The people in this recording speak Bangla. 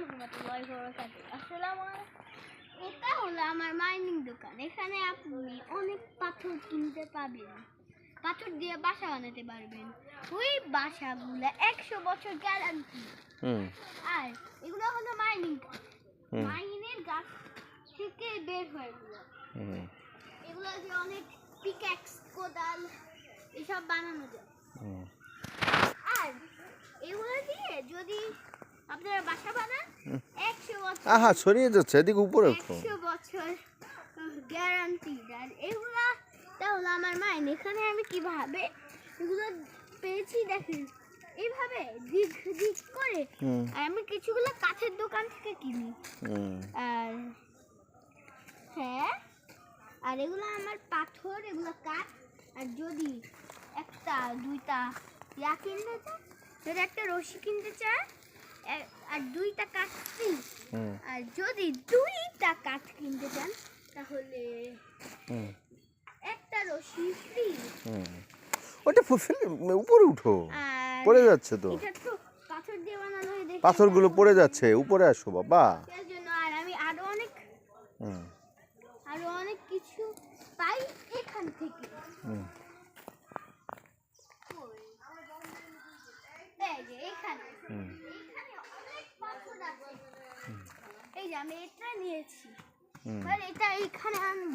রহমতুল্লাহি ওয়া বারাকাতুহু আসসালামু আলাইকুম এটা হলো আমার মাইনিং দোকান। এখানে আপনি অনেক পাথর কিনতে পাবেন। পাথর দিয়ে বাসা বানাতে পারবেন। ওই বাসাগুলো একশো বছর গ্যারান্টি আর এগুলো হলো মাইনিং। মাইনের গাছ থেকে বের হয় এগুলো। এগুলো অনেক পিক্যাক্স কোদাল এসব বানানো যায় হুম আর এগুলো দিয়ে যদি আপনারা বাসা বানান হুম। একশো বছর আহা ছড়িয়ে যাচ্ছে এদিকে উপরে উঠো বছর গ্যারান্টি দেন এগুলা তাহলে আমার মাইন এখানে আমি কীভাবে এগুলো পেয়েছি দেখেন? এইভাবে দিক দিক করে। আর আমি কিছুগুলো কাঠের দোকান থেকে কিনি। আর হ্যাঁ আর এগুলো আমার পাথর এগুলো কাঠ। আর যদি একটা দুইটা ইয়া কিনতে চায় যদি একটা রশি কিনতে চায় আর দুইটা কাঠ ফ্রি আর যদি দুইটা কাঠ কিনতে চান তাহলে একটা রশি ফ্রি হুম। ওটা ফেলে উপরে উঠো। পড়ে যাচ্ছে তো। পাথরগুলো পড়ে যাচ্ছে উপরে আসো বাবা। এর জন্য আর আমি আরও অনেক হুম। আরও অনেক কিছু পাই এখান থেকে। হুম। এখানে হুম এখানে অনেক পাথর আছে এই যে আমি এটা নিয়েছি। এটা এখানে আনব